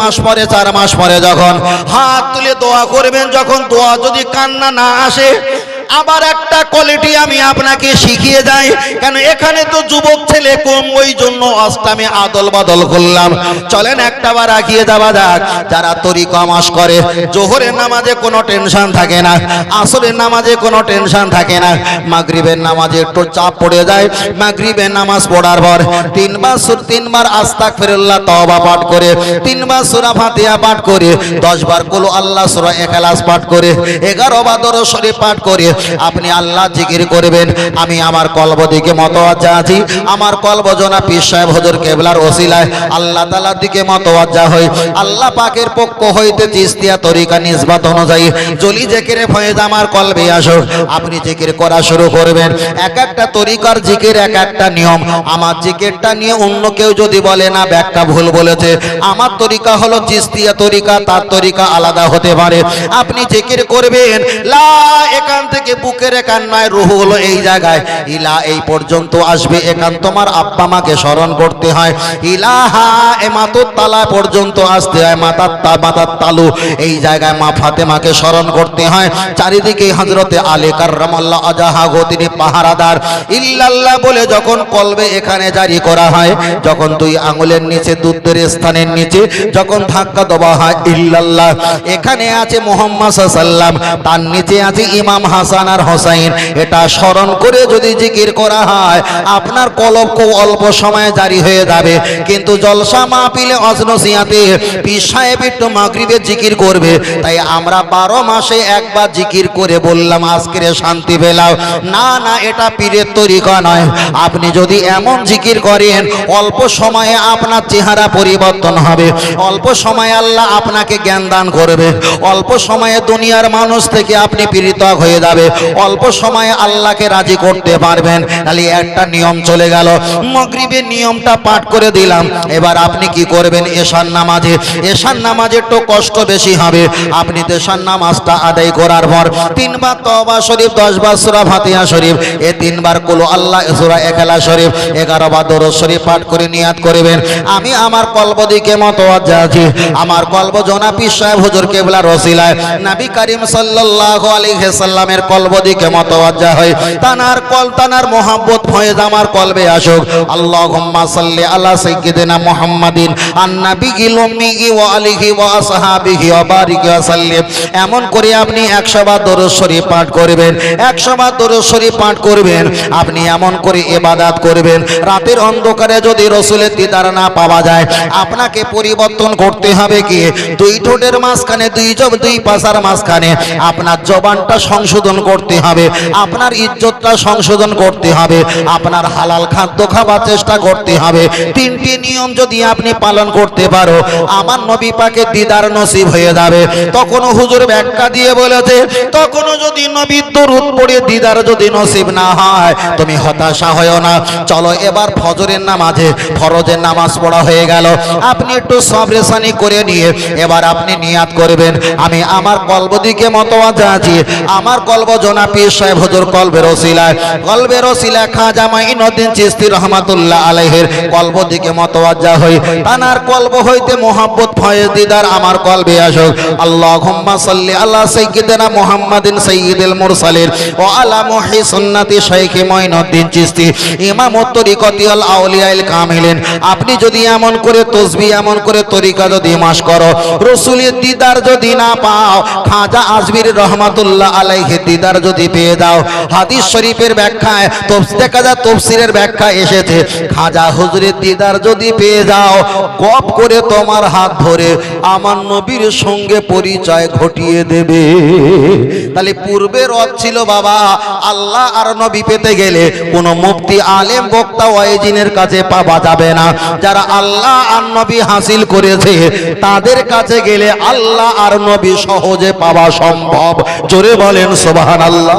মাস পরে, চার মাস পরে যখন হাত তুলে দোয়া করবেন, যখন দোয়া যদি কান্না না আসে আবার একটা কোয়ালিটি আমি আপনাকে শিখিয়ে যাই কেন এখানে তো যুবক ছেলে কম, ওই জন্য অষ্টামে আদল বদল করলাম। চলেন একটা বার আগিয়ে যাওয়া যাক। যারা তরিকা মাস করে, জোহরের নামাজে কোনো টেনশন থাকে না, আসরের নামাজে কোনো টেনশন থাকে না। মাগরিবের নামাজে একটু চাপ পড়ে যায়। মাগরিবের নামাজ পড়ার পর তিনবার সুর, তিনবার আস্তাক ফেরুল্লাহ তওবা পাঠ করে, তিনবার সূরা ফাতিহা পাঠ করে, দশবার কুল আল্লাহ সূরা ইখলাস পাঠ করে, এগারো বার দরুদ শরীফ পাঠ করে আপনি আল্লাহ জিকির করবেন। আমি আমার কলব দিকে মতওয়াজ্জা আছি। আমার কলব জনা পীর সাহেব হুজুর কেবলার ওসিলায়। আল্লাহ তাআলার দিকে মতওয়াজ্জা হই। আল্লাহ পাকের পক্ষ হইতে চিস্তিয়া তরিকা নিসবাত অনুযায়ী জলি জিকিরে ফয়েজ আমার কলবে আসো। আপনি জিকির করা শুরু করবেন। এক একটা তরিকার জিকির, এক একটা নিয়ম। আমার জিকিরটা নিয়ে অন্য কেউ যদি বলে, না, ব্যাখ্যা ভুল বলেছে। আমার তরিকা হলো চিস্তিয়া তরিকা, তার তরিকা আলাদা হতে পারে। আপনি জিকির করবেন। লা, এখান থেকে বুকের একান নয় রুহ হলো এই জায়গায়। ইলা, এই পর্যন্ত আসবে একান তোমার আব্বা মাকে স্মরণ করতে হয়। ইলাহা, এ মাতুর তালা পর্যন্ত আসতে হয়। মাতার তা, মাতার তালু। এই জায়গায় মা ফাতেমাকে স্মরণ করতে হয়। চারিদিকে হজরতে আলী কার্রামাল্লাহ আজাহা গো, তিনি পাহারাদার। ইল্লাল্লাহ বলে যখন কলবে এখানে জারি করা হয়, যখন দুই আঙুলের নিচে, দুধের স্থানের নিচে, যখন ধাক্কা দেওয়া হয়, ইল্লাল্লাহ, এখানে আছে মোহাম্মদ সাল্লাম তার নিচে আছে ইমাম হাসান। আর হোসাইন, এটা স্মরণ করে যদি জিকির করা হয়, আপনার কলব খুব অল্প সময়ে জারি হয়ে যাবে। কিন্তু জলসা মাহফিলে অজনসিয়াতে পীর সাহেব একটু মাগরিবে জিকির করবে। তাই আমরা বারো মাসে একবার জিকির করে বললাম, আজকের শান্তি পেলাম না না, এটা পীরের তরিকা নয়। আপনি যদি এমন জিকির করেন, অল্প সময়ে আপনার চেহারা পরিবর্তন হবে। অল্প সময়ে আল্লাহ আপনাকে জ্ঞান দান করবে। অল্প সময়ে দুনিয়ার মানুষ থেকে আপনি পীড়িত হয়ে যাবে অল্প সময়ে আল্লাহকে রাজি করতে পারবেন। তাহলে একটা নিয়ম চলে গেল। মগরিবের নিয়মটা পাঠ করে দিলাম। এবার আপনি কি করবেন? এশান নামাজে। এশান নামাজে তো কষ্ট বেশি হবে। আপনি দেশান নামাজটা আদায় করার পর তিনবার তওবা শরীফ, দশবার সূরা ফাতিহা শরীফ, এ তিনবার কুল আল্লাহ সূরা একেলা শরীফ, এগারো বার দরুদ শরীফ পাঠ করে নিয়াত করবেন। আমি আমার কলব দিকে মতওয়াজ্জা আছি। আমার কলব জনাপি সাহেব হুজুর কেবলা রসিলায় নবী করিম সাল্লাল্লাহু আলাইহি সাল্লামের কলব দিকে মতওয়াজ্জা হয়। তানার কল, তানার মোহাব্বত ফয়েজ আমার কলবে আসুক। আল্লাহুম্মা সাল্লি আলা সাইয়্যিদিনা মুহাম্মাদিন আন-নাবিয়্যিল উম্মিয়্যি ওয়া আলিহি ওয়া আসহাবিহি ওয়া বারিক ওয়া সাল্লিম। এমন করে আপনি 100 বার দরুদ শরীফ পাঠ করবেন 100 বার দরুদ শরীফ পাঠ করবেন, আপনি এমন করে ইবাদত করবেন, রাতের অন্ধকারে যদি রসুলের দিদার না পাওয়া যায়, আপনাকে পরিবর্তন করতে হবে কি? দুই ঠোঁটের মাঝখানে, দুই জব, দুই পাশার মাঝখানে। আপনার জবানটা সংশোধন করতে হবে, আপনার ইজ্জতটা সংশোধন করতে হবে, আপনার হালাল খাদ্য খাবার চেষ্টা করতে হবে। তিনটি নিয়ম যদি আপনি পালন করতে পারো, আমার নবী পাকে দিদার নসিব হয়ে যাবে। তখন হুজুর ব্যাখ্যা দিয়ে বলেছে, তখনও যদি নবীর দরুদ পড়ে দিদার যদি নসিব না হয়, তুমি হতাশা হয়েও না। চলো এবার ফজরের নামাজে, ফরজের নামাজ পড়া হয়ে গেল। আপনি একটু সবরেসানি করে নিয়ে, এবার আপনি নিয়াত করবেন। আমি আমার কলব দিকে মতওয়াজা আছি, আমার কলব জনা পীর সাহেব হুজুর কলবের ওসিলায় কলবের ওসিলা খাজা চিস্তি রহমাতুল্লাহ আলাইহির কলব দিকে মতওয়াজা হই। তানার কলব হইতে মোহাব্বত ফয়েজ দিদার আমার কলবে আসুক। আল্লাহুম্মা সাল্লি আলা সাইয়্যিদিনা মুহাম্মাদিন মুরসালিন আলা মুহি সুন্নাতি শাইখ চিস্তি। কামিলিন। আপনি যদি এমন করে তসবি, এমন করে তরিকা যদি মাস করো, রসুলের দিদার যদি না পাও, খাজা আজমির রহমাতুল্লাহ আলাইহি দিদার যদি পেয়ে দাও, হাদিস শরীফের ব্যাখ্যায় তফস দেখা যায় তফসিরের ব্যাখ্যা এসেছে, খাজা হুজুরের দিদার যদি পেয়ে যাও গপ করে তোমার হাত ধরে আমার নবীর সঙ্গে পরিচয় ঘটিয়ে দেবে। তাহলে পূর্বে রথ ছিল বাবা, আল্লাহ আর নবী পেতে গেলে কোনো মুফতি, আলেম, বক্তা, ওয়াইজিনের কাছে পাওয়া যাবে না। যারা আল্লাহ আর নবী হাসিল করেছে, তাদের কাছে গেলে আল্লাহ আর নবী সহজে পাওয়া সম্ভব। জোরে বলেন সোবাহান আল্লাহ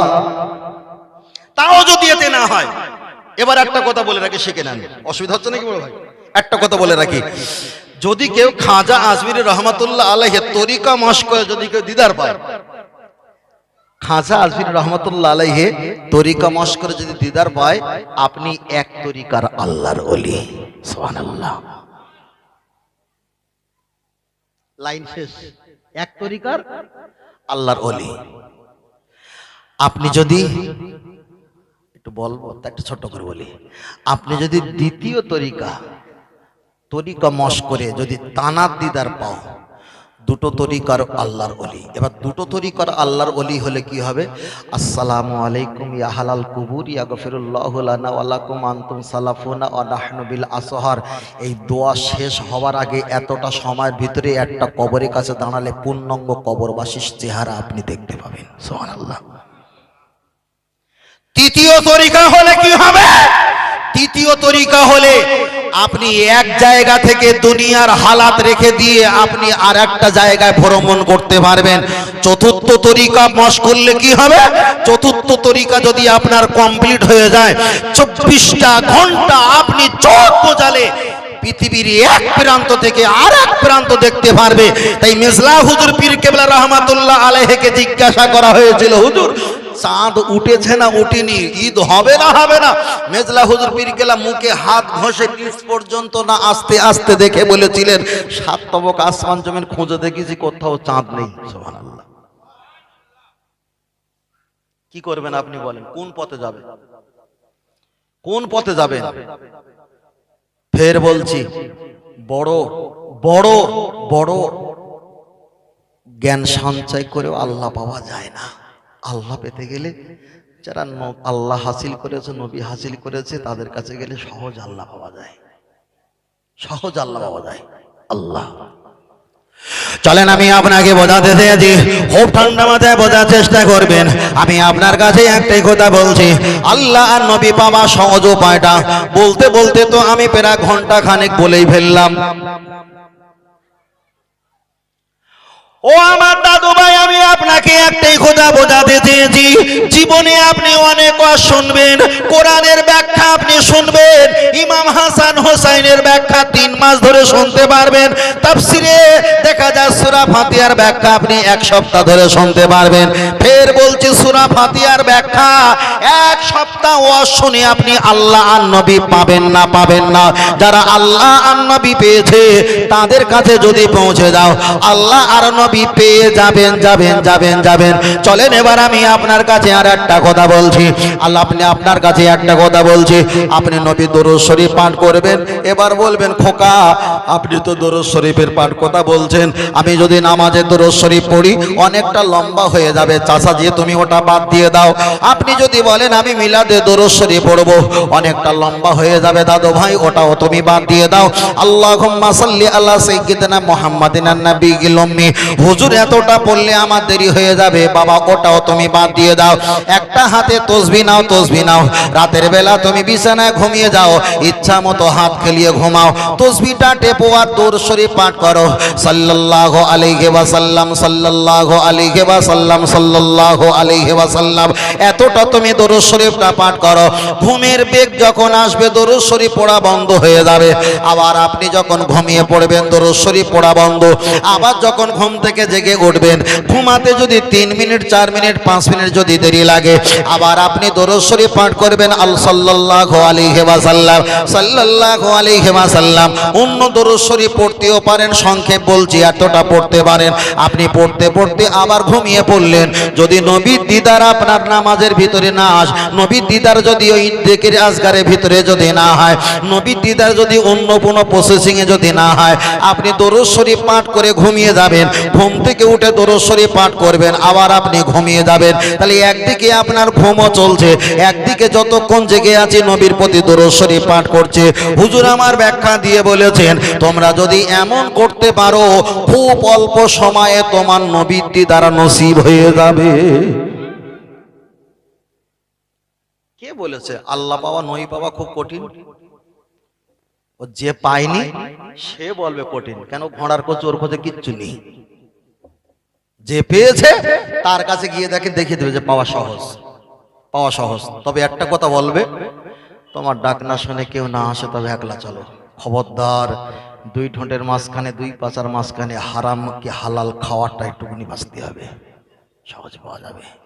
তাও যদি এতে না হয়, এবার একটা কথা বলে রাখি, শিখে নেন। অসুবিধা হচ্ছে নাকি বড় ভাই? একটা কথা বলে রাখি, যদি কেউ খাজা আজমির রহমতুল্লাহ আলহের তরিকা মশ করে যদি কেউ দিদার পায়, খাজা আজমির রহমতুল্লাহ আলাইহে তরিকা মশ করে যদি দিদার পায়, আপনি এক তরিকার আল্লাহর অলি সুবহানাল্লাহ। লাইন শেষ। এক তরিকার আল্লাহর অলি আপনি যদি একটু বলব তা একটু ছোট করে বলি। আপনি যদি দ্বিতীয় তরিকা তরিকা মশ করে যদি তানার দিদার পাও দুটো তরিকার আল্লাহর অলি এবার দুটো তরিকার আল্লাহর অলি হলে কি হবে? আসসালামু আলাইকুম ইয়া হালাল কুবুর ইয়া গফিরুল্লাহ লানা ওয়ালাকুম আনতুম সালাফুনা ওয়া নাহনু বিল আসহার। এই দোয়া শেষ হওয়ার আগে এতটা সময়ের ভিতরে একটা কবরের কাছে দাঁড়ালে পূর্ণাঙ্গ কবরবাসীর চেহারা আপনি দেখতে পাবেন। সুবহানাল্লাহ। তৃতীয় তরিকা হলে কি হবে? তৃতীয় তরিকা হলে আপনি এক জায়গা থেকে দুনিয়ার হালাত রেখে দিয়ে আপনি আর একটা জায়গায় ভ্রমণ করতে পারবেন। চতুর্থ তরিকা মশ করলে কি হবে? চতুর্থ তরিকা যদি আপনার কমপ্লিট হয়ে যায়, চব্বিশটা ঘণ্টা আপনি চোখ বোঝালে পৃথিবীর এক প্রান্ত থেকে আর এক প্রান্ত দেখতে পারবে। তাই মেজলা হুজুর পীর কেবলা রহমাতুল্লাহ আলাইহিকে জিজ্ঞাসা করা হয়েছিল, হুজুর চাঁদ উঠেছে না উঠেনি, ঈদ হবে না হবে না। মেজলা হুজুর পীর কেলা মুখে হাত ঘষে নিচ পর্যন্ত না আস্তে আস্তে দেখে বলেছিলেন, সাত তবক আসমান জমিন খুঁজে দেখেছি, কোথাও চাঁদ নেই। কি করবেন আপনি বলেন, কোন পথে যাবেন? কোন পথে যাবেন? ফের বলছি, বড় বড় বড় জ্ঞান সঞ্চয় করেও আল্লাহ পাওয়া যায় না। আল্লাহ পেতে গেলে যারা আল্লাহ হাসিল করেছে, নবী হাসিল করেছে, তাদের কাছে গেলে সহজ আল্লাহ পাওয়া যায়। সহজ আল্লাহ পাওয়া যায়। আল্লাহ। চলেন, আমি আপনাকে বোঝাতে চেয়েছি। খুব ঠান্ডা মাথায় বোঝার চেষ্টা করবেন। আমি আপনার কাছে একটাই কথা বলছি। আল্লাহ আর নবী পাওয়া সহজ উপায়টা। বলতে বলতে তো আমি প্রায় ঘণ্টা খানেক বলেই ফেললাম। ও আমার দাদু ভাই আমি আপনাকে একটাই কথা বোঝাতে চেয়েছি। জীবনে আপনি অনেক শুনবেন, কোরআনের ব্যাখ্যা আপনি শুনবেন, ইমাম হাসান হোসাইনের ব্যাখ্যা তিন মাস ধরে শুনতে পারবেন, তাফসিরে দেখা যায় সূরা ফাতিহার ব্যাখ্যা আপনি এক সপ্তাহ ধরে শুনতে পারবেন। ফের বলছি সূরা ফাতিহার ব্যাখ্যা এক সপ্তাহ ওয়াজ শুনে আপনি আল্লাহ আর নবী পাবেন না পাবেন না। যারা আল্লাহ আর নবী পেয়েছে, তাদের কাছে যদি পৌঁছে যাও আল্লাহ আর নবী পেয়ে যাবেন যাবেন যাবেন যাবেন। চলেন, এবার আমি আপনার কাছে আর একটা কথা বলছি। আল্লাহ আপনি আপনার কাছে একটা কথা বলছি। আপনি নবী দরুদ শরীফ পাঠ করবেন, এবার বলবেন, খোকা, আপনি তো দরুদ শরীফের পাঠ কথা বলছেন। আমি যদি নামাজের দরুদ শরীফ পড়ি, অনেকটা লম্বা হয়ে যাবে। চাচা দিয়ে তুমি ওটা বাদ দিয়ে দাও। আপনি যদি বলেন, আমি মিলাদে দরুদ শরীফ পড়ব, অনেকটা লম্বা হয়ে যাবে দাদু ভাই, ওটাও তুমি বাদ দিয়ে দাও। আল্লাহুম্মা সাল্লি আলা সাইয়্যিদিনা মুহাম্মাদিন নাবিয়িল উম্মি। হুজুর, এতটা পড়লে আমার দেরি হয়ে যাবে। বাবা, ওটাও তুমি বাদ দিয়ে দাও। একটা হাতে তসবি নাও তসবি নাও। রাতের বেলা তুমি বিছানায় ঘুমিয়ে যাও। ইচ্ছা মতো হাত খেলিয়ে ঘুমাও। তসবিটা টেপো আর দৌড় শরীফ পাঠ করো। সাল্লাল্লাহু আলাইহি ওয়াসাল্লাম, সাল্লাল্লাহু আলাইহি ওয়াসাল্লাম, সাল্লাল্লাহু আলাইহি ওয়াসাল্লাম। এতটা তুমি দরুদ শরীফটা পাঠ করো। ঘুমের বেগ যখন আসবে দরুদ শরীফ পড়া বন্ধ হয়ে যাবে। আবার আপনি যখন ঘুমিয়ে পড়বেন দরুদ শরীফ পড়া বন্ধ। আবার যখন ঘুম থেকে জেগে উঠবেন। ঘুমাতে যদি তিন মিনিট, চার মিনিট, পাঁচ মিনিট যদি দেরি লাগে, আবার আপনি দরুদ শরীফ পাঠ করবেন আল সাল্লাল্লাহু আলাইহি ওয়াসাল্লাম। সাল্লাল্লাহু আলাইহি ওয়াসাল্লাম। অন্য দরুদ শরীফ পড়তেও পারেন, সংক্ষেপ বলছি, এতটা পড়তে পারেন। আপনি পড়তে পড়তে আবার ঘুমিয়ে পড়লেন। যদি নবীর দিদার আপনার নামাজের ভিতরে না আস, নবীর দিদার যদি ওই দিকের আজগারের ভিতরে যদি না হয়, নবীর দিদার যদি অন্য কোনো প্রসেসিংয়ে যদি না হয়, আপনি দরুদ শরীফ পাঠ করে ঘুমিয়ে যাবেন। ঘুম থেকে উঠে দরুদ শরীফ পাঠ করবেন, আবার আপনি ঘুমিয়ে যাবেন। তাহলে একদিকে আপনার ঘুমও চলছে, একদিকে যতক্ষণ জেগে আছে নবীর প্রতি দরুদ শরীফ পাঠ করছে। হুজুর আমার ব্যাখ্যা দিয়ে বলেছেন, তোমরা যদি এমন করতে পারো, খুব অল্প সময়ে তোমার নবীর দ্বারা নসিব হয়ে যাবে। কে বলেছে? আল্লাহ পাওয়া নই পাওয়া খুব কঠিন? যে পায়নি, সে বলবে কঠিন। কেন ঘোড়ার কচু খোঁজে কিচ্ছু নেই। যে পেয়েছে, তার কাছে গিয়ে দেখে দেখিয়ে দেবে যে পাওয়া সহজ। পাওয়া সহজ। তবে একটা কথা বলবে, তোমার ডাক না শুনে কেউ না আসে, তবে একলা চলো। খবরদার, দুই ঠোঁটের মাঝখানে, দুই পাচার মাঝখানে হারাম কি হালাল খাওয়াটা একটুখানি বাঁচতে হবে। সহজ পাওয়া যাবে।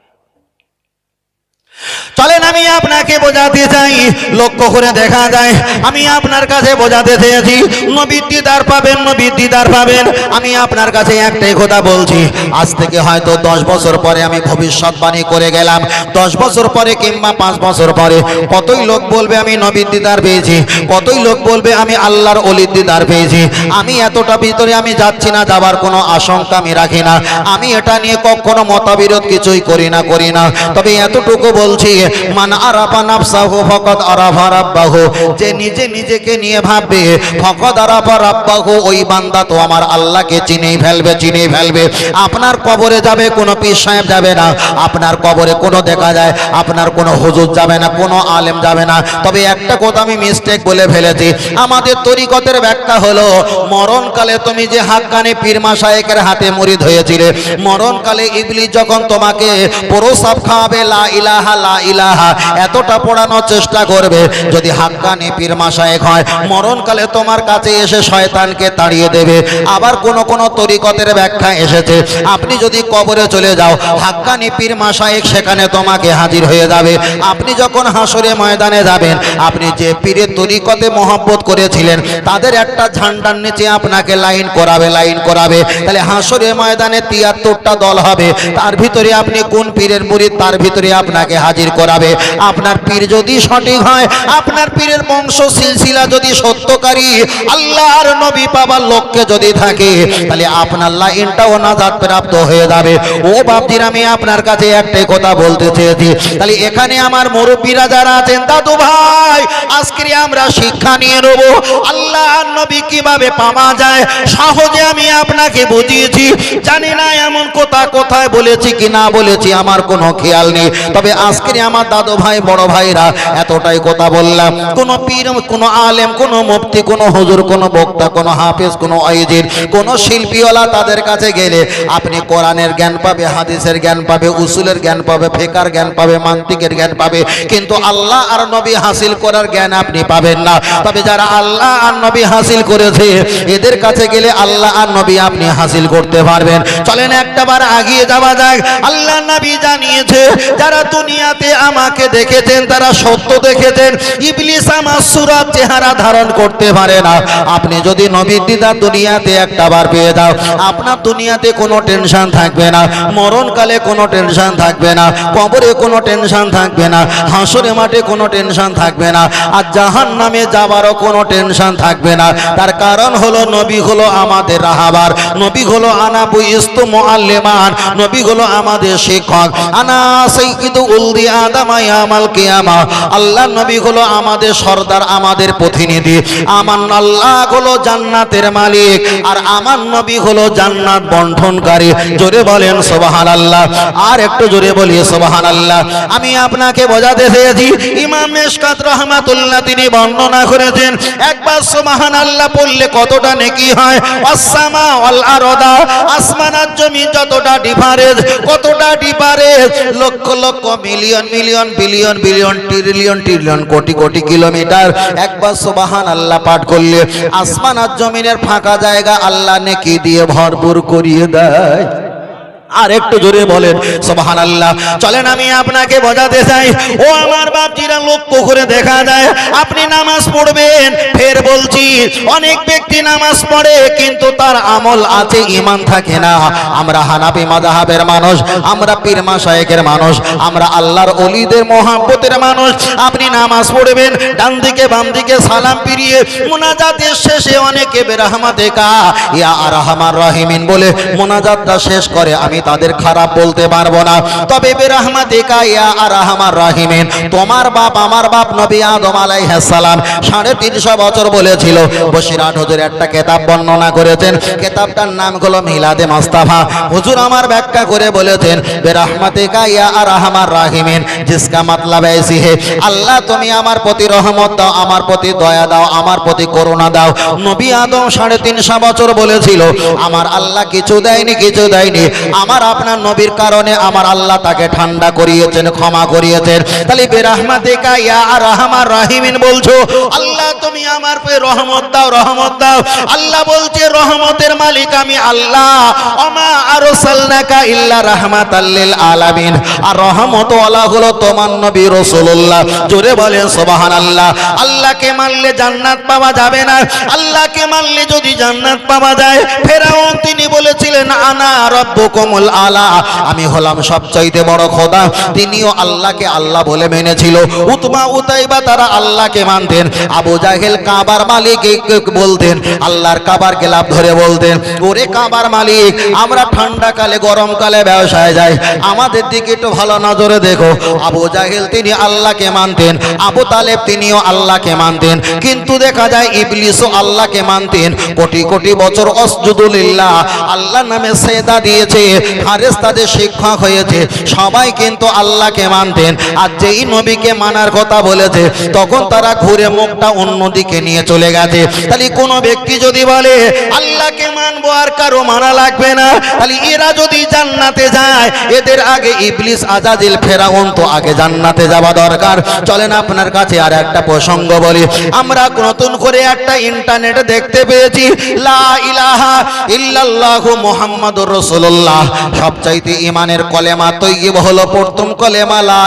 চলেন, আমি আপনাকে বোঝাতে চাই, লক্ষ্য করে দেখা যায়, আমি আপনার কাছে বোঝাতে চেয়েছি, নবীর দিদার পাবেন, নবীর দিদার পাবেন, আমি আপনার কাছে একটাই কথা বলছি, আজ থেকে হয়তো দশ বছর পরে আমি ভবিষ্যৎবাণী করে গেলাম, দশ বছর পরে কিংবা পাঁচ বছর পরে, কতই লোক বলবে আমি নবীর দিদার পেয়েছি, কতই লোক বলবে আমি আল্লাহর অলির দিদার পেয়েছি, আমি এতটা ভিতরে আমি যাচ্ছি না, যাবার কোনো আশঙ্কা আমি রাখি না, আমি এটা নিয়ে কখনো মতবিরোধ কিছুই করি না করি না, তবে এতটুকু বলছি, মান আরাফা নাফসাহু ফকত আরাফা রাব্বাহু। যে নিজে নিজেকে নিয়ে ভাববে ফকত আরাফা রাব্বাহু, ওই বান্দা তো আমার আল্লাহকে চিনেই ফেলবে চিনেই ফেলবে। আপনার কবরে যাবে, কোনো পীর সাহেব যাবে না। আপনার কবরে কোনো দেখা যায়, আপনার কোনো হুজুর যাবে না, কোনো আলেম যাবে না। তবে একটা কথা আমি মিস্টেক বলে ফেলেছি। আমাদের তরিকতের ব্যাখ্যা হলো, মরণকালে তুমি যে হাক্কানে পীর মাসায়েকের হাতে মুরিদ হয়েছিলে মরণকালে ইবলিস যখন তোমাকে প্রসাব খাওয়াবে, লা ইলাহা লা এতটা পড়ানোর চেষ্টা করবে যদি হাক্কানি পীর মাসায়েক হয়। মরণকালে তোমার কাছে এসে শয়তানকে তাড়িয়ে দেবে। আবার কোন কোন তরিকতের ব্যাখ্যা এসেছে। আপনি যদি কবরে চলে যাও সেখানে তোমাকে হাজির হয়ে যাবে। আপনি যখন হাসরে ময়দানে যাবেন, আপনি যে পীরের তরিকতে মহব্বত করেছিলেন, তাদের একটা ঝান্ডার নিচে আপনাকে লাইন করাবে লাইন করাবে। তাহলে হাসরে ময়দানে তিয়াত্তরটা দল হবে। তার ভিতরে আপনি কোন পীরের মুরিদ, তার ভিতরে আপনাকে হাজির করাবে। আপনার পীর যদি সঠিক হয়, আপনার পীরের বংশ সিলসিলা যদি সত্যকারী, আল্লাহর নবী পাবার লক্ষ্যে যদি থাকে, তাহলে আপনার লাইনটাও নাজাত প্রাপ্ত হয়ে যাবে। ও বাপজির, আমি আপনার কাছে একটাই কথা বলতে চেয়েছি। তাহলে এখানে আমার মুরব্বীরা যারা আছেন, দাদু ভাই, আজকে আমরা শিক্ষা নিয়ে নেব। আল্লাহ নবী কীভাবে পাওয়া যায়, সহজে আমি আপনাকে বুঝিয়েছি। জানি না এমন কথা কোথায় বলেছি কি না বলেছি, আমার কোনো খেয়াল নেই। তবে আজকে আমার দাদু ভাই, বড় ভাইরা, এতটাই কথা বললাম। কোন পীর, কোন আলেম, কোন মুফতি, কোন হুজুর, কোন বক্তা, কোন হাফেজ, কোন আইজির কোন শিল্পীওয়ালা তাদের কাছে গেলে আপনি কোরআনের জ্ঞান পাবে, হাদিসের জ্ঞান পাবে, উসুলের জ্ঞান পাবে, ফেকার জ্ঞান পাবে, মান্তিকের জ্ঞান পাবে, কিন্তু আল্লাহ আর নবী হাসিল করার জ্ঞান আপনি পাবেন না। তবে যারা আল্লাহ আর নবী হাসিল করেছে, এদের কাছে গেলে আল্লাহ আর নবী আপনি হাসিল করতে পারবেন। চলেন একটাবার আগিয়ে যাওয়া যাক। আল্লাহ নবী জানিয়েছে, যারা দুনিয়াতে আমাকে দেখেছেন, তারা সত্য দেখেছেন। ইবলিস আমার সুরাত চেহারা ধারণ করতে পারে না। আপনি যদি নবীর দিদার দুনিয়াতে একটাবার পেয়ে দাও আপনার দুনিয়াতে কোনো টেনশন থাকবে না। মরণকালে কোনো টেনশন থাকবে না। কবরে কোনো টেনশন থাকবে না। হাসরে মাঠে কোনো টেনশন থাকবে না। আর জাহান নামে যাবারও কোনো টেনশন থাকবে না। তার কারণ হলো নবী হলো আমাদের রাহাবার। নবী হলো আনাবু ইস্তু মুআল্লিমান। নবী হলো আমাদের শিক্ষক। আনা সাইয়্যিদু উলদি আদামা ইয়ামাল কিয়ামা। আল্লাহ নবী হলো আমাদের সর্দার, আমাদের প্রতিনিধি। আমার আল্লাহ হলো জান্নাতের মালিক, আর আমার নবী হলো জান্নাত বন্টনকারী। জোরে বলেন সুবহানাল্লাহ। আর একটু জোরে বলি সুবহানাল্লাহ। আমি আপনাকে বোঝাতে চেয়েছি, ইমাম মেশকাত রহমাতুল্লাহ তিনি বর্ণনা করেছেন, একবার সুবহানাল্লাহ পড়লে কতটা নেকি হয়? আসসামা ওয়াল আরদা আসমান আর জমিন যতটা ডিফারেন্স কতটা difference lakh lakh million million, billion billion, trillion trillion, crore crore kilometre. একবার সোবাহান আল্লাহ পাঠ করলে আসমান আর জমিনের ফাঁকা জায়গা আল্লাহ নেকি দিয়ে ভরপুর করিয়ে দেয়। আর একটু জোরে বলেন সোবাহান আল্লাহ চলেন, আমি আপনাকে বোঝাতে চাই। ও আমার বাপজিরা লক্ষ্য করে দেখা যায়, আপনি নামাজ পড়বেন, ফের বলছি, অনেক ব্যক্তি নামাজ পড়ে, কিন্তু তার আমল আছে ইমান থাকে না। আমরা হানাফি মাজাহাবের মানুষ, আমরা পীর মাসায়েকের মানুষ, আমরা আল্লাহর অলিদের মহাব্বতের মানুষ। আপনি নামাজ পড়বেন ডান দিকে বাম দিকে সালাম ফিরিয়ে, মোনাজাতের শেষে অনেকে বেরহমাতে কা, ইয়া আরহামার রাহিমিন বলে, মোনাজাতটা শেষ করে, আমি তাদের খারাপ বলতে পারব না। তবে বেরহমাতিকা তোমার বাপ আমার বাপ নবী আদম আলাই হাসালাম সাড়ে তিনশো বছর বলেছিল বসিরাট হুজুর একটা কেতাব বর্ণনা করেছেন। কেতাবটার নাম হলো মিলাদে মস্তাফা। হুজুর আমার ব্যাখ্যা করে বলেছেন বেরহমাতিকা ইয়া আর আহমার রাহিমেন, জিসকা মাতলাব এসি হে। আল্লাহ তুমি আমার প্রতি রহমত দাও, আমার প্রতি দয়া দাও, আমার প্রতি করুণা দাও। নবী আদম সাড়ে তিনশো বছর বলেছিল, আমার আল্লাহ কিছু দেয়নি কিছু দেয়নি। আমার আমার আপনার নবীর কারণে আমার আল্লাহ তাকে ঠান্ডা করিয়েছেন, ক্ষমা করিয়েছেন। তাহলে বেরাহমাতিকা ইয়া রাহমান বলছো, আল্লাহ তুমি আমার রহমত দাও রহমত দাও। আল্লাহ বলছে, রহমতের মালিক আমি আল্লাহ। মানলে জান্নাত পাওয়া যাবে না। মানলে যদি জান্নাত পাওয়া যায়, ফেরাউন তিনি বলেছিলেন, আনা রব্বুকুমুল আলা, আমি হলাম সবচাইতে বড় খোদা, তিনিও আল্লাহকে আল্লাহ বলে মেনেছিল। উতমা উতাইবা, তারা আল্লাহকে মানতেন। আবু জাহেল কাবার মালিক বলতেন, আল্লাহর কাবার গেলাপ ধরে বলতেন, ওরে কাবার মালিক, আমরা ঠান্ডা ঠান্ডাকালে গরমকালে ব্যবসায় যাই। আমাদের দিকে একটু ভালো নজরে দেখো। আবু জাহেল তিনি আল্লাহকে মানতেন, আবু তালেব তিনিও আল্লাহকে মানতেন। কিন্তু দেখা যায়, ইবলিসও আল্লাহকে মানতেন। কোটি কোটি বছর অসজুদুলিল্লাহ আল্লাহ নামে সেদা দিয়েছে। হারেস তাদের শিক্ষক হয়েছে। সবাই কিন্তু আল্লাহকে মানতেন। আর যেই নবীকে মানার কথা বলেছে, তখন তারা ঘুরে মুখটা অন্যদিকে নিয়ে চলে গেছে। তাহলে কোনো ব্যক্তি যদি বলে, আল্লাহকে মানবো আর কারও মানা লাগবে না। তাহলে এরা যদি জান্নাতে যায়, এদের আগে ইবলিস, আজাজিল, ফেরাউন তো আগে জান্নাতে যাওয়া দরকার। চলেন আপনার কাছে আর একটা প্রসঙ্গ বলি। আমরা নতুন করে একটা ইন্টারনেট দেখতে পেয়েছি। লা ইলাহা ইল্লাল্লাহু মুহাম্মাদুর রাসূলুল্লাহ। সবচাইতে ইমানের কলেমা তৈয়ব হলো প্রথম কলেমা লা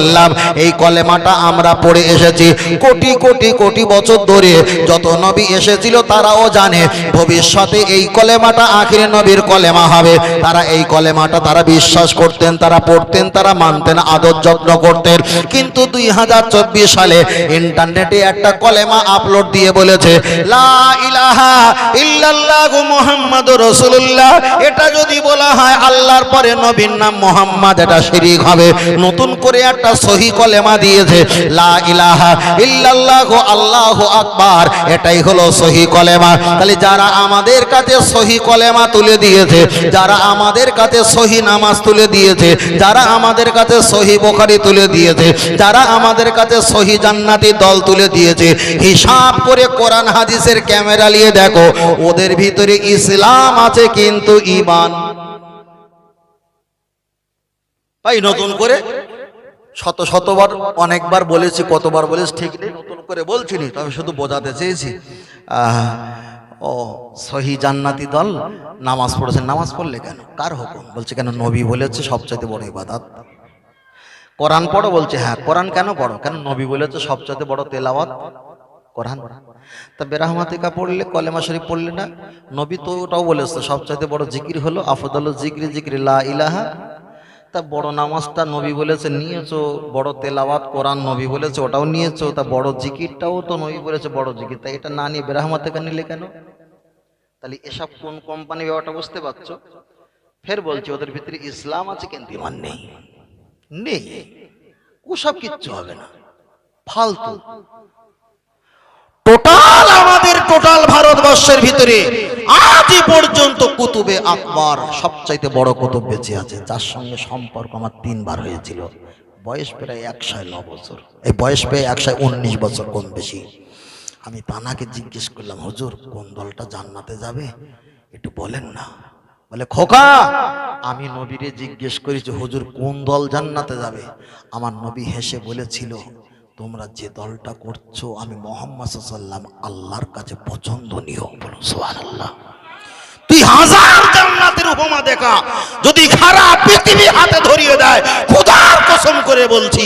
সাল্লাম এই কলেমাটা আমরা পড়ে এসেছি কোটি কোটি কোটি বছর ধরে। যত নবী এসেছিল তারাও জানে। ভবিষ্যতে এই কলেমাটা আখিরে নবীর কলেমা হবে। তারা এই কলেমাটা তারা বিশ্বাস করতেন, তারা পড়তেন, তারা মানতেন, আদর যত্ন করতেন। কিন্তু দুই হাজার চব্বিশ সালে ইন্টারনেটে একটা কলেমা আপলোড দিয়ে বলেছে, লা ইলাহা ইল্লাল্লাহু মুহাম্মাদুর রসুল্লাহ এটা যদি বলা হয় আল্লাহর পরে নবীর নাম মোহাম্মদ, এটা শিরিক হবে। নতুন করে একটা সহি কলেমা দিয়েছে, লা ইলাহা ইল্লাল্লাহু আল্লাহু আকবার, এটাই হলো সহি কলেমা। তাহলে যারা আমাদের কাছে সহি কলেমা তুলে দিয়েছে, যারা আমাদের কাছে সহি নামাজ তুলে দিয়েছে, যারা আমাদের কাছে সহি বোখারি তুলে দিয়েছে, যারা আমাদের কাছে সহি জান্নাতি দল তুলে দিয়েছে, হিসাব করে কোরআন হাদিসের ক্যামেরা নিয়ে দেখো, ওদের ভিতরে ইসলাম আছে কিন্তু ইমান ভাই নতুন করে শত শতবার, অনেকবার বলেছি, কতবার বলেছি, ঠিক নেই, নতুন করে বলছি নি তবে শুধু বোঝাতে চেয়েছি। ও, সহি জান্নাতি দল, নামাজ পড়েছে নামাজ পড়লে কেন? কার হুকুম? বলছে কেন, নবী বলেছে সবচাইতে বড় ইবাদত। কোরআন পড়ো, বলছে হ্যাঁ কোরআন কেন পড়ো? কেন নবী বলেছে সবচাইতে বড় তেলাওয়াত? কোরআন। তা বেরাহমাতিকা পড়লে, কলেমা শরীফ পড়লে না? নবী তো ওটাও বলেছে, সবচাইতে বড় জিকির হলো, আফদল জিকির জিকির লা ইলাহা। তা বড় নামাজটা নবী বলেছে, নিয়েছো, বড় তেলাওয়াত কোরআন নবী বলেছে, ওটাও নিয়েছো, তা বড় জিকিরটাও তো নবী বলেছে, বড় জিকির। তা এটা না নিয়ে বেরাহমাতিকা নিলে কেন? তাহলে এসব কোন কোম্পানি ব্যাপারটা বুঝতে পারছ? ফের বলছি, ওদের ভিতরে ইসলাম আছে কিন্তু ইমান নেই। নেই। ওসব কিচ্ছু হবে না। ফালতু। টোটাল আমাদের টোটাল ভারতবর্ষের ভিতরে আজই পর্যন্ত কুতুবে আকবর সবচাইতে বড় কুতুব বেঁচে আছে। যার সঙ্গে সম্পর্ক আমার তিনবার হয়েছিল। বয়স প্রায় একশো ন বছর। এই বয়স পেয়ে একশো উনিশ বছর কম বেশি? আমি তানাকে জিজ্ঞেস করলাম, হুজুর, কোন দলটা জান্নাতে যাবে? একটু বলেন না। বলে, খোকা, আমি নবীরে জিজ্ঞেস করেছি, হুজুর, কোন দল জান্নাতে যাবে? আমার নবী হেসে বলেছিল তোমরা যে দলটা করছ, আমি মোহাম্মদ সাল্লাম আল্লাহর কাছে পছন্দনীয় বলুন, সুবহানাল্লাহ। তুই হাজার জান্নাতের উপমা দেখা, যদি খারাপ পৃথিবী হাতে ধরিয়ে দেয়, খোদার কসম করে বলছি,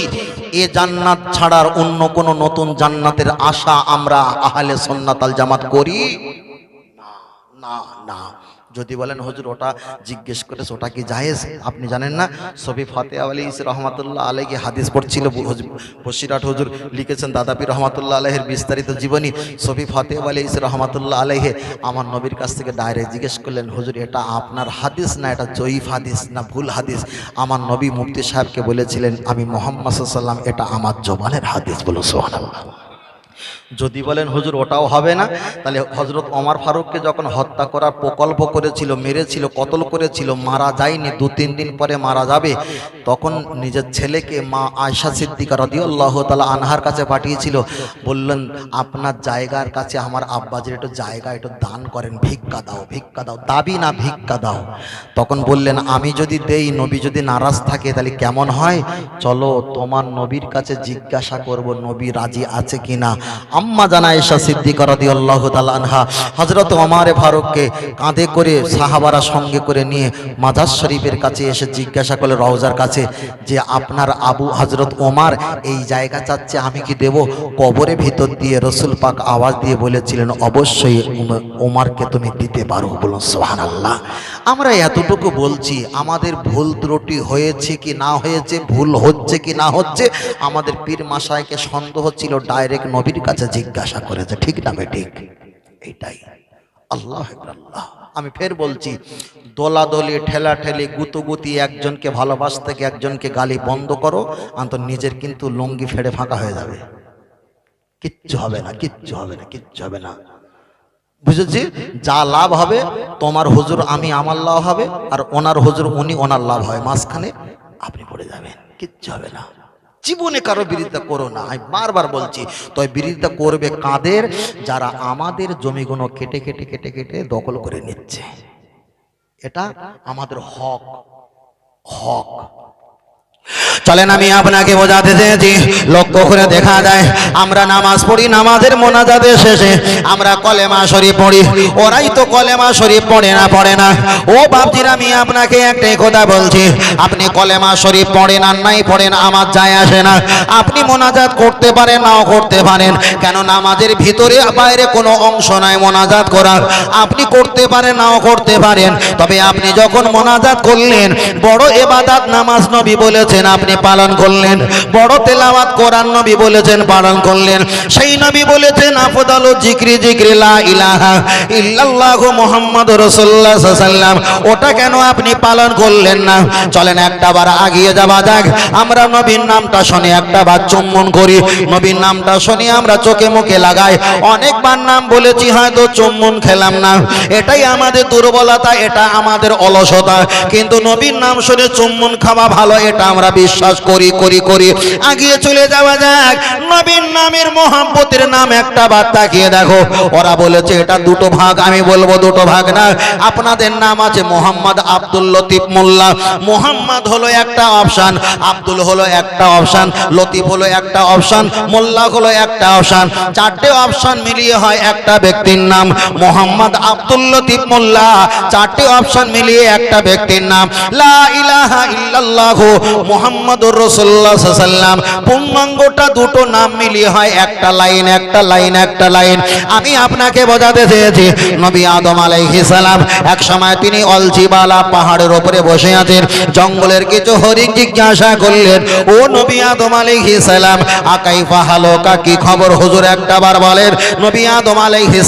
এ জান্নাত ছাড়ার অন্য কোন নতুন জান্নাতের আশা আমরা আহলে সন্নাতাল জামাত করি না না না। যদি বলেন, হুজুর, ওটা জিজ্ঞেস করেছে, ওটা কি জায়েজ? আপনি জানেন না। সবি ফাতে আলী রহমাতুল্লাহ আলাইকে হাদিস পড়ছিল। বসিরাট হজুর লিখেছেন দাদাপি রহমাতুল্লাহ আলাইহের বিস্তারিত জীবনী। সবি ফাতে আলী রহমাতুল্লাহ আলাইহে আমার নবীর কাছ থেকে ডাইরেক্ট জিজ্ঞেস করলেন, হজুর, এটা আপনার হাদিস না এটা জয়ীফ হাদিস না ভুল হাদিস? আমার নবী মুফতি সাহেবকে বলেছিলেন, আমি মোহাম্মদ সাল্লাম এটা আমার জবানের হাদিস। বলো সোহান যদি বলেন, হুজুর, ওটাও হবে না? তাহলে হজরত অমর ফারুককে যখন হত্যা করার প্রকল্প করেছিল, মেরেছিল, কতল করেছিল, মারা যায়নি, দু, তিন দিন পরে মারা যাবে, তখন নিজের ছেলেকে মা আয়সা সিদ্দিকা রদিউল্লাহ তালা আনহার কাছে পাঠিয়েছিল। বললেন, আপনার জায়গার কাছে আমার আব্বাজির একটু জায়গা, একটু দান করেন, ভিক্ষা দাও ভিক্ষা দাও, দাবি না, ভিক্ষা দাও। তখন বললেন, আমি যদি দেই, নবী যদি নারাজ থাকে, তাহলে কেমন হয়? চলো, তোমার নবীর কাছে জিজ্ঞাসা করব, নবী রাজি আছে কিনা? আম্মা জানা এসা সিদ্দিকা রাদিয়াল্লাহু তাআলা আনহা, হযরত ওমর ফারুককে কাঁধে করে সাহাবারা সঙ্গে করে নিয়ে মাজার শরীফের কাছে এসে জিজ্ঞাসা করলে, রওজার কাছে, যে আপনার আবু হজরত ওমার এই জায়গা চাচ্ছে, আমি কি দেব? কবরের ভিতর দিয়ে রসুল পাক আওয়াজ দিয়ে বলেছিলেন, অবশ্যই ওমরকে তুমি দিতে পারো। বলুন, সুবহানাল্লাহ। আমরা এতটুকু বলছি, আমাদের ভুল ত্রুটি হয়েছে কি না হয়েছে, ভুল হচ্ছে কি না হচ্ছে, আমাদের পীর মাসাইকে সন্দেহ ছিল, ডাইরেক্ট নবীর কাছে জিজ্ঞাসা করেছে। ঠিক না ঠিক? এটাই। আল্লাহ আল্লাহ। আমি ফের বলছি, দোলাদলি ঠেলা ঠেলি গুতুগুতি, একজনকে ভালোবাসতে গিয়ে একজনকে গালি বন্ধ করো অন্ত নিজের কিন্তু লুঙ্গি ফেড়ে ফাঁকা হয়ে যাবে। কিচ্ছু হবে না, কিচ্ছু হবে না, কিচ্ছু হবে না। বুঝেছি? যা লাভ হবে, তোমার হুজুর আমি আমার লাভ হবে, আর ওনার হুজুর উনি ওনার লাভ হয়। মাঝখানে আপনি পড়ে যাবেন, কিচ্ছু হবে না। জীবনে কারও বিরোধিতা করো না। আমি বারবার বলছি তবে বিরোধিতা করবে কাদের? যারা আমাদের জমিগুলো কেটে কেটে কেটে কেটে দখল করে নিচ্ছে। এটা আমাদের হক হক। চলেন আমি আপনাকে বোঝাতে চেয়েছি। লক্ষ্য করে দেখা যায়, আমরা নামাজ পড়ি, নামাজের মোনাজাতের শেষে আমরা কলেমা শরীফ পড়ি। ওরাই তো কলেমা শরীফ পড়ে না পড়ে না। ও বাপজির, আমি আপনাকে একটাই কথা বলছি, আপনি কলেমা শরীফ পড়েন আর নাই পড়েন, আমার যায় আসে না। আপনি মোনাজাত করতে পারেন, নাও করতে পারেন, কেন নামাজের ভিতরে বাইরে কোনো অংশ নাই মোনাজাত করার। আপনি করতে পারেন, নাও করতে পারেন, তবে আপনি যখন মোনাজাত করলেন, বড় এবাদাত নামাজ নবী বলেছেন, আপনি পালন করলেন। বড় তেলাওয়াত কোরআন নবী বলেছেন, পালন করলেন। সেই নবী বলেছেন, আফদালু জিক্রি জিক্রি লা ইলাহা ইল্লাল্লাহু মুহাম্মাদুর রাসূলুল্লাহ সাল্লাল্লাহু ওটা কেন আপনি পালন করলেন না? চলেন একটা বার আগিয়ে যাওয়া যাক। আমরা নবীর নামটা শুনে, একটা বার চুম্বন করি। নবীর নামটা শুনে, আমরা চোখে মুখে লাগাই। অনেকবার নাম বলেছি, হয়তো চুম্বন খেলাম না। এটাই আমাদের দুর্বলতা, এটা আমাদের অলসতা। কিন্তু নবীর নাম শুনে চুম্বন খাওয়া ভালো, এটা আমরা বিশ্বাস করি করি করি। আগিয়ে চলে যাওয়া যাক। নবীর নামের মোহাম্মতের নাম একটা বার তাকিয়ে দেখো। ওরা বলেছে, এটা দুটো ভাগ, আমি বলব দুটো ভাগ না। আপনাদের নাম আছে মোহাম্মদ আব্দুল লতিফ মোল্লা। মোহাম্মদ হলো একটা অপশান, আব্দুল হলো একটা অপশান, লতিফ হলো একটা অপশান, মোল্লা হলো একটা অপশান। চারটে অপশান মিলিয়ে হয় একটা ব্যক্তির নাম, মোহাম্মদ আব্দুল লতিফ মোল্লা। চারটে অপশান মিলিয়ে একটা ব্যক্তির নাম, লা ইলাহা ইল্লাল্লাহ মুহাম্মাদুর রাসূলুল্লাহ সাল্লাম পূর্ণাঙ্গটা দুটো নাম মিলিয়ে হয়, একটা লাইন একটা লাইন একটা লাইন। আমি আপনাকে বোঝাতে চেয়েছি, নবী আদম সালাম এক সময় তিনি অলচিবালা পাহাড়ের ওপরে বসে আছেন, জঙ্গলের কিছু হরিণ জিজ্ঞাসা করলেন, ও নবী আদম সালাম, আকাইফা হালোকা কি খবর? হুজুর একটা বার বলেন, নবী আদম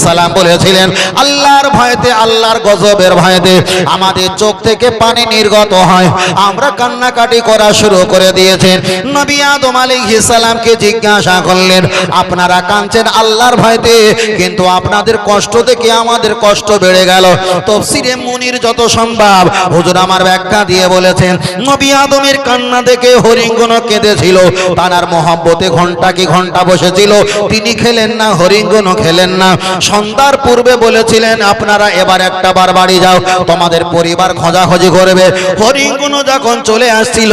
সালাম বলেছিলেন, আল্লাহর ভয়তে, আল্লাহর গজবের ভয়তে আমাদের চোখ থেকে পানি নির্গত হয়, আমরা কান্নাকাটি করা শুরু করে দিয়েছেন। নবী আদম আলাইহিস জিজ্ঞাসা করলেন, আপনারা কাঁদছেন আল্লাহর ভয়তে, কিন্তু আপনাদের কষ্ট থেকে আমাদের কষ্ট বেড়ে গেল। তফসিরে মুনির যত সম্ভব হুজুর আমার ব্যাখ্যা দিয়ে বলেছেন, নবী আদমের কান্না দেখে হরিঙ্গন কেঁদেছিল তার মহব্বতে ঘণ্টা কি ঘণ্টা বসেছিল, তিনি খেলেন না হরিঙ্গনও খেলেন না। সন্ধ্যার পূর্বে বলেছিলেন, আপনারা এবার একটা বার বাড়ি যাও, তোমাদের পরিবার খোঁজাখুঁজি করবে। হরিঙ্গন যখন চলে আসছিল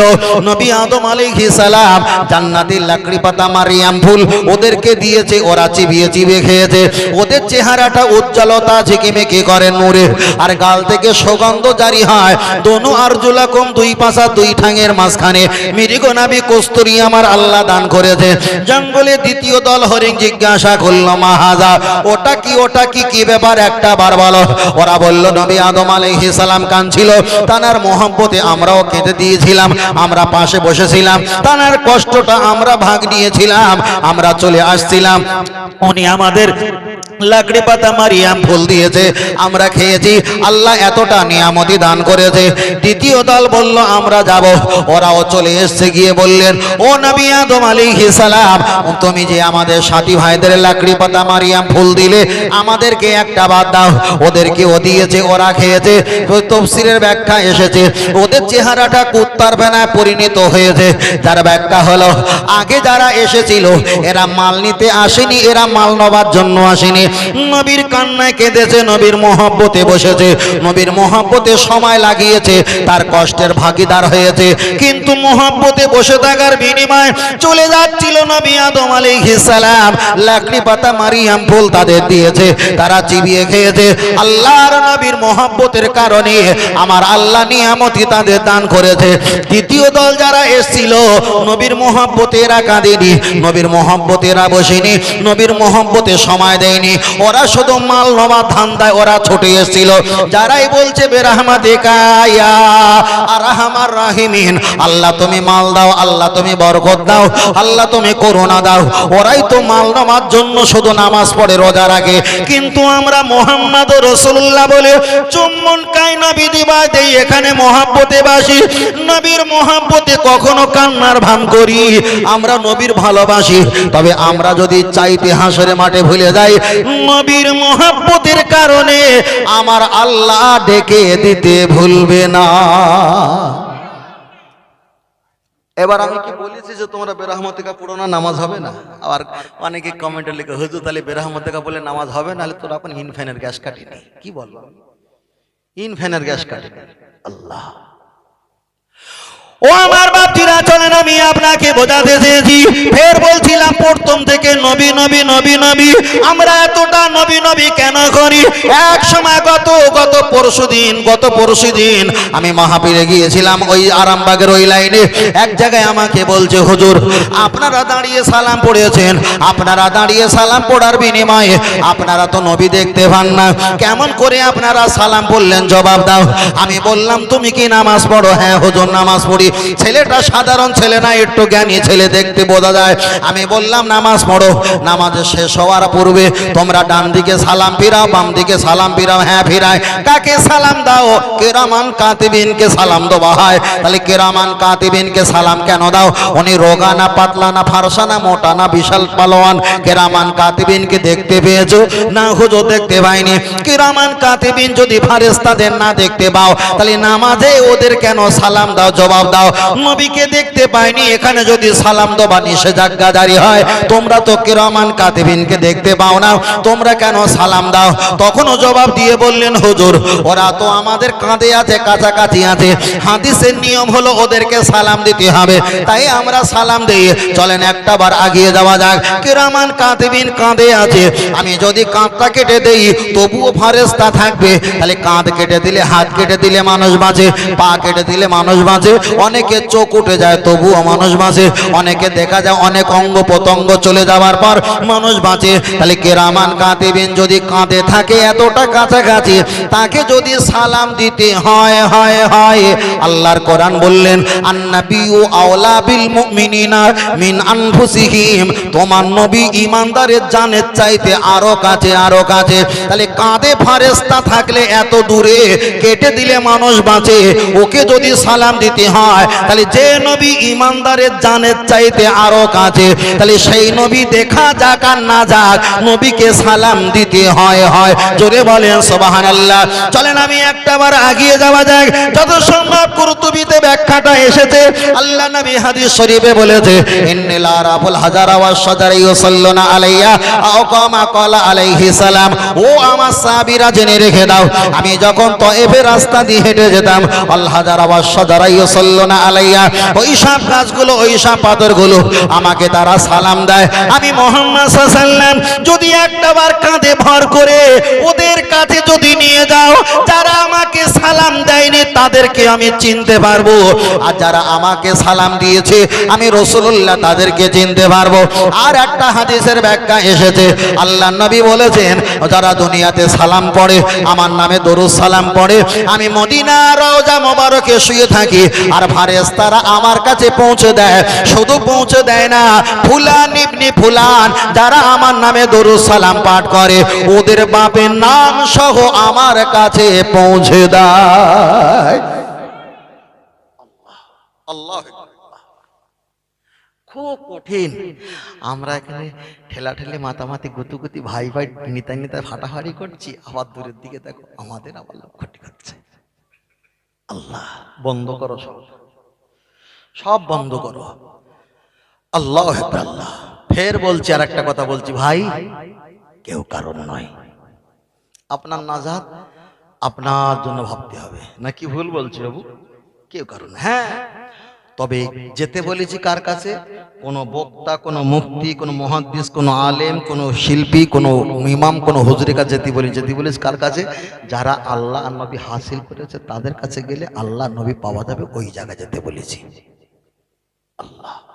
নবী আদম আলাইহিস সালাম জান্নাতের লাকড়ি পাতা মারিয়াম ফুল ওদেরকে দিয়েছে, ওরা চিবিয়ে চিবিয়ে খেয়েছে। ওদের চেহারাটা উজ্জ্বলতা ঝিকিমিকি করে নূরে। আর গাল থেকে সুগন্ধ জারি হয়। দনু আরজুলাকুম দুই পাশা দুই ঠাঙের মাঝখানে। মিরিগো নাবি কস্তুরি আমার আল্লাহ দান করেছে। জঙ্গলে দ্বিতীয় দল হরিণ জিজ্ঞাসা করল, মাহাজা, ওটা কি ওটা কি কি ব্যাপার? একটা বার বলো। ওরা বলল, নবী আদম আলাইহিস সালাম কাঁদছিল। তানার মোহাম্মতে আমরাও কেঁদে দিয়েছিলাম। আমরা পাশে বসেছিলাম। তার কষ্টটা আমরা ভাগ নিয়েছিলাম আমরা চলে আসছিলাম। উনি আমাদের লাকড়ি পাতা মারিয়াম ফুল দিয়েছে। আমরা খেয়েছি, আল্লাহ এতটা নিয়ামতি দান করেছে। দ্বিতীয় দল বলল, আমরা যাব। ওরাও চলে এসছে, গিয়ে বললেন, ও নবী আদম আলাইহিস সালাম, তুমি যে আমাদের সাথী ভাইদের লাকড়ি পাতা মারিয়াম ফুল দিলে, আমাদেরকে একটা বাদ দাও। ওদেরকেও দিয়েছে, ওরা খেয়েছে। তফসিরের ব্যাখ্যা এসেছে, ওদের চেহারাটা কুত্তার বেনায় পরিণত হয়েছে। যার ব্যাখ্যা হলো, আগে যারা এসেছিল, এরা মাল নিতে আসেনি, এরা মাল নেবার জন্য আসেনি। নবীর কান্নায় কেঁদেছে, নবীর মহব্বতে বসেছে, নবীর মহব্বতে সময় লাগিয়েছে, তার কষ্টের ভাগিদার হয়েছে। কিন্তু মহব্বতে বসে থাকার বিনিময়ে চলে যাচ্ছিল নবী আদম সালাম। লাকড়ি পাতা মারিয়াম ফুল তাদের দিয়েছে, তারা চিবিয়ে খেয়েছে। আল্লাহর নবীর মহব্বতের কারণে আমার আল্লাহ নিয়ামতি তাদের দান করেছে। দ্বিতীয় দল যারা এসেছিল, নবীর মহব্বতে এরা কাঁদেনি, নবীর মহব্বতে এরা বসেনি, নবীর মহব্বতে সময় দেয়নি। ওরা শুধু মাল নবা ধান্দায় ওরা ছুটে এসেছিল। যারাই বলছে আর আমার রাহিমিন, আল্লাহ তুমি মাল দাও, আল্লাহ তুমি বরকত দাও, আল্লাহ তুমি করোনা দাও। ওরাই তো মাল নামার জন্য শুধু নামাজ পড়ে রোজা রাখে। কিন্তু আমরা মোহাম্মদ রসুল্লাহ বলে, চুম্বন কাই নবী দিবা দেই, এখানে মহাব্বতে বাসি। নবীর মহাব্বতে কখনো কান্নার ভান করি। আমরা নবীর ভালোবাসি। তবে আমরা যদি চাইতে হাসরে মাঠে ভুলে যাই নবীর মহাব্বতের কারণে আমার আল্লাহ ডেকে দিতে ভুলবে না। এবার আমি কি বলেছি যে তোমরা বেরাহমতিকা পড়ো না, নামাজ হবে না? আবার অনেকে কমেন্টে লিখে, হুজুর, তাহলে বেরাহমতিকা বলে নামাজ হবে? নাহলে তোরা আপনি ইনফ্যানের গ্যাস কাটিনি। কি বলব? ইনফ্যানের গ্যাস কাটিনি। আল্লাহ। ও আমার বাপজিরা, চলেন আমি আপনাকে বোঝাতে চেয়েছি। ফের বলছিলাম, প্রথম থেকে নবী নবী নবী নবী। আমরা এতটা নবী নবী কেন করি? এক সময় গত গত পরশু দিন, গত পরশু দিন আমি মহাপীরে গিয়েছিলাম ওই আরামবাগের ওই লাইনে। এক জায়গায় আমাকে বলছে, হুজুর, আপনারা দাঁড়িয়ে সালাম পড়েছেন আপনারা দাঁড়িয়ে সালাম পড়ার বিনিময়ে আপনারা তো নবী দেখতে পান না। কেমন করে আপনারা সালাম পড়লেন? জবাব দাও। আমি বললাম, তুমি কি নামাজ পড়ো? হ্যাঁ হুজুর, নামাজ পড়ি। ছেলেটা সাধারণ ছেলে না, একটু জ্ঞানী ছেলে দেখতে বোঝা যায়। আমি বললাম, নামাজ পড়ো। নামাজ শেষ হওয়ার পূর্বে তোমরা ডান দিকে সালাম ফিরাও, বাম দিকে সালাম ফিরাও। হ্যাঁ ফিরায়। কাকে সালাম দাও? কেরামান কাতিবিনকে সালাম দেওয়া হয়। তাহলে কেরামান কাতিবিনকে সালাম কেন দাও? উনি রোগা না, পাতলা না, ফারসা না, মোটা না, বিশাল পালোয়ান। কেরামান কাতিবিনকে দেখতে পেয়েছ? না হুজো দেখতে পাইনি। কেরামান কাতিবিন যদি ফারেস্তাদের না দেখতে পাও, তাহলে নামাজে ওদের কেন সালাম দাও, জবাব দাও? নবীকে দেখতে পাইনি, এখানে যদি সালাম দেওয়া নিষেধাজ্ঞা জারি হয়, তোমরা তো কেরামান কাতিবিনকে দেখতে পাও না। তোমরা কেন সালাম দাও? তখনও জবাব দিয়ে বললেন, হুজুর, ওরা তো আমাদের কাঁধে আছে, কাছাকাছি আছে। হাদিসের নিয়ম হলো ওদেরকে সালাম দিতে হবে। তাই আমরা সালাম দিই। চলেন একটা বার আগিয়ে যাওয়া যাক। কেরামান কাতিবিন কাঁধে আছে। আমি যদি কাঁধটা কেটে দেই, তবুও ফারেস্তা থাকবে। তাহলে কাঁধ কেটে দিলে হাত কেটে দিলে মানুষ বাঁচে, পা কেটে দিলে মানুষ বাঁচে। অনেকে চোখ উঠে যায়, তবুও মানুষ বাঁচে। অনেকে দেখা যায় অনেক অঙ্গ প্রত্যঙ্গ চলে যাওয়ার পর মানুষ বাঁচে। তাহলে কেরামান কাঁদিবেন যদি কাঁদে থাকে এতটা কাছাকাছি, তাকে যদি সালাম দিতে হয় হয় হয়, আল্লাহর কোরআন বললেন আন্নাবিউ আওলা বিল মুমিনিনা মিন আনফুসিহিম তোমার নবী ইমানদারের জানের চাইতে আরও কাছে আরও কাছে। তাহলে কাঁধে ফারেস্তা থাকলে এত দূরে কেটে দিলে মানুষ বাঁচে। ওকে যদি সালাম দিতে হয় তাহলে যে নবী ইমানদারের জানের চাইতে আরও কাছে তাহলে সেই নবী দেখা যাক আর না যাক নবীকে সালাম দিতে হয় হয়। জোরে বলেন সোবাহান আল্লাহ চলেন আমি একটাবার আগিয়ে যাওয়া যাক। যত সম্ভব কুরতুবিতে ব্যাখ্যাটা এসেছে। আল্লাহ নবী হাদিস শরীফে বলেছে ইন্নিলা হাজারা ইউসাল্লুনা আলাইয়া ক্বালা আলাইহি সালাম। ও আমার সাহাবীরা জেনে রেখে দাও আমি যখন তয়েফের রাস্তা দিয়ে হেঁটে যেতাম আল হাজারা ওয়া সাদারা ইউসাল্লুনা আলাইয়া, ওই সব গাছগুলো, ওই সব পাথরগুলো আমাকে তারা সালাম দেয়। আমি মোহাম্মদ যদি একটাবার কাঁধে ভর করে ওদের কাছে যদি নিয়ে যাও, যারা আমাকে সালাম দেয়নি তাদেরকে আমি চিনতে পারব। আর যারা আমাকে সালাম দিয়েছে, আমি রসুল্লাহ তাদেরকে চিনতে পারব। আর একটা হাদিসের ব্যাখ্যা এসেছে, আল্লাহ নবী বলেছেন, যারা দুনিয়াতে সালাম পড়ে, আমার নামে দরুদ সালাম পড়ে, আমি মদিনা রওজা মোবারকে শুয়ে থাকি, আর ফারেস্তারা আমার কাছে পৌঁছে দেয়। শুধু পৌঁছে দেয় না, ফুলান ইবনি ফুলান যারা আমার নামে দরুদ সালাম পাঠ করে, ওদের বাপের নাম সহ আমার কাছে পৌঁছে দেয়। আল্লাহ বন্ধ করো সব। সব বন্ধ করো। আল্লাহ আল্লাহ। ফের বলছি আর একটা কথা বলছি, ভাই, কেউ কারণ নয়। আপনার নাজাদ আপনার জন্য ভাবতে হবে। নাকি ভুল বলছি বাবু? কেউ কারণ হ্যাঁ তবে যেতে বলেছি কার কাছে? কোনো বক্তা, কোনো মুক্তি কোনো মহাদ্দিস, কোনো আলেম, কোনো শিল্পী, কোনো ইমাম, কোনো হুজুরের কাছে যেতে বলি যেতে বলেছি কার কাছে? যারা আল্লাহ নবী হাসিল করেছে, তাদের কাছে গেলে আল্লাহ নবী পাওয়া যাবে ওই জায়গায় যেতে বলেছি। আল্লাহ।